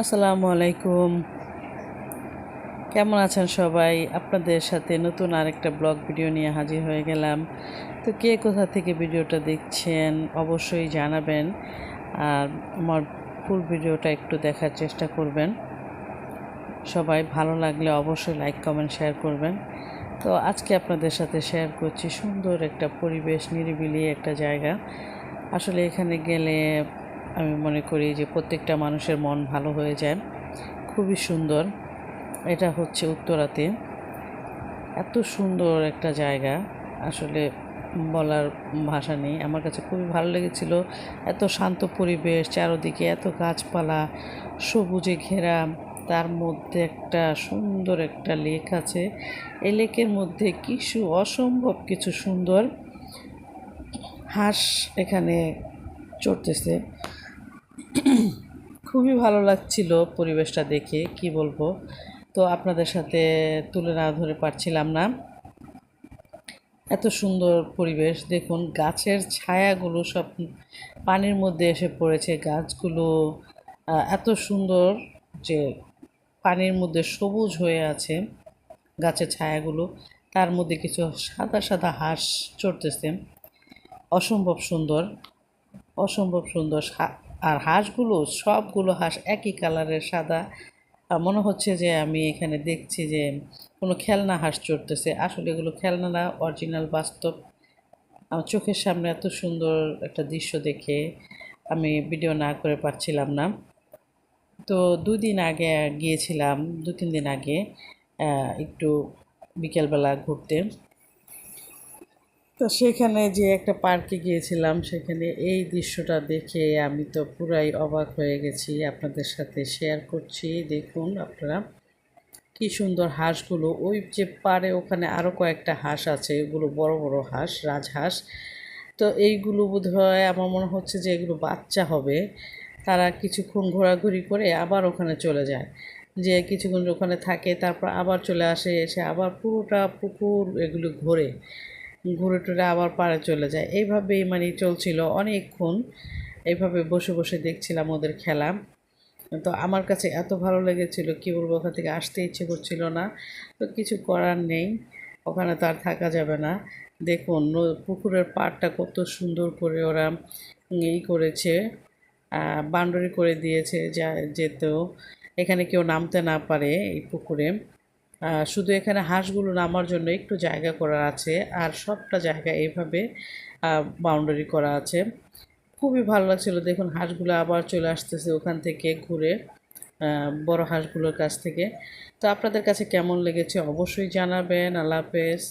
আসসালামু আলাইকুম। কেমন আছেন সবাই? আপনাদের সাথে নতুন আরেকটা ব্লগ ভিডিও নিয়ে হাজির হয়ে গেলাম। তো কে কোথা থেকে ভিডিওটা দেখছেন অবশ্যই জানাবেন। আর আমার ফুল ভিডিওটা একটু দেখার চেষ্টা করবেন। সবাই ভালো লাগলে অবশ্যই লাইক, কমেন্ট, শেয়ার করবেন। তো আজকে আপনাদের সাথে শেয়ার করছি সুন্দর একটা পরিবেশ, নিরিবিলি একটা জায়গা। আসলে এখানে গেলে আমি মনে করি যে প্রত্যেকটা মানুষের মন ভালো হয়ে যায়। খুবই সুন্দর। এটা হচ্ছে উত্তরাতে। এত সুন্দর একটা জায়গা। আসলে বলার ভাষা নেই। আমার কাছে খুবই ভালো লেগেছিল। এত শান্ত পরিবেশ, চারোদিকে এত গাছপালা, সবুজে ঘেরা। তার মধ্যে একটা সুন্দর একটা লেক আছে। এই লেকের মধ্যে কিছু অসম্ভব কিছু সুন্দর হাঁস এখানে চড়তেছে। খুবই ভালো লাগছিল পরিবেশটা দেখে, কি বলব? তো আপনাদের সাথে তুলে না ধরে পারছিলাম না। এত সুন্দর পরিবেশ, দেখুন গাছের ছায়াগুলো সব পানির মধ্যে এসে পড়েছে। গাছগুলো এত সুন্দর যে পানির মধ্যে সবুজ হয়ে আছে গাছের ছায়াগুলো। তার মধ্যে কিছু সাদা সাদা হাঁস চড়তেছে। অসম্ভব সুন্দর অসম্ভব সুন্দর আর হাঁসগুলো, সবগুলো হাঁস একই কালারের সাদা। মনে হচ্ছে যে আমি এখানে দেখছি যে কোনো খেলনা হাঁস চড়তেছে। আসলে এগুলো খেলনা না অরিজিনাল বাস্তব। আমার চোখের সামনে এত সুন্দর একটা দৃশ্য দেখে আমি ভিডিও না করে পারছিলাম না। তো দুদিন আগে গিয়েছিলাম দু তিন দিন আগে একটু বিকেলবেলা ঘুরতে। তো সেখানে যে একটা পার্কে গিয়েছিলাম, সেখানে এই দৃশ্যটা দেখে আমি তো পুরাই অবাক হয়ে গেছি। আপনাদের সাথে শেয়ার করছি। দেখুন আপনারা কি সুন্দর হাঁসগুলো। ওই যে পারে ওখানে আরও কয়েকটা হাঁস আছে, এগুলো বড় বড় হাঁস রাজহাঁস তো এইগুলো বোধ হয় আমার মনে হচ্ছে যে এগুলো বাচ্চা হবে। তারা কিছুক্ষণ ঘোরাঘুরি করে আবার ওখানে চলে যায়। যে কিছুক্ষণ ওখানে থাকে, তারপর আবার চলে আসে, এসে আবার পুরোটা পুকুর এগুলো ঘোরে। ঘুরে টুরে আবার পাড়ে চলে যায়। এইভাবেই মানে চলছিল অনেকক্ষণ। এইভাবে বসে বসে দেখছিলাম ওদের খেলা। তো আমার কাছে এত ভালো লেগেছিল, কি বলব, ওখান থেকে আসতে ইচ্ছে করছিল না। তো কিছু করার নেই, ওখানে তো আর থাকা যাবে না। দেখুন পুকুরের পাড়টা কত সুন্দর করে ওরা ই করেছে বাউন্ডারি করে দিয়েছে যা, যেতেও। এখানে কেউ নামতে না পারে এই পুকুরে। শুধু এখানে হাঁসগুলো নামার জন্য একটু জায়গা করা আছে, আর সবটা জায়গা এইভাবে বাউন্ডারি করা আছে। খুবই ভালো লাগছিল, দেখুন হাঁসগুলো আবার চলে আসতেছে ওখান থেকে ঘুরে বড় হাঁসগুলোর কাছ থেকে। তো আপনাদের কাছে কেমন লেগেছে অবশ্যই জানাবেন, আল্লাহ হাফেজ।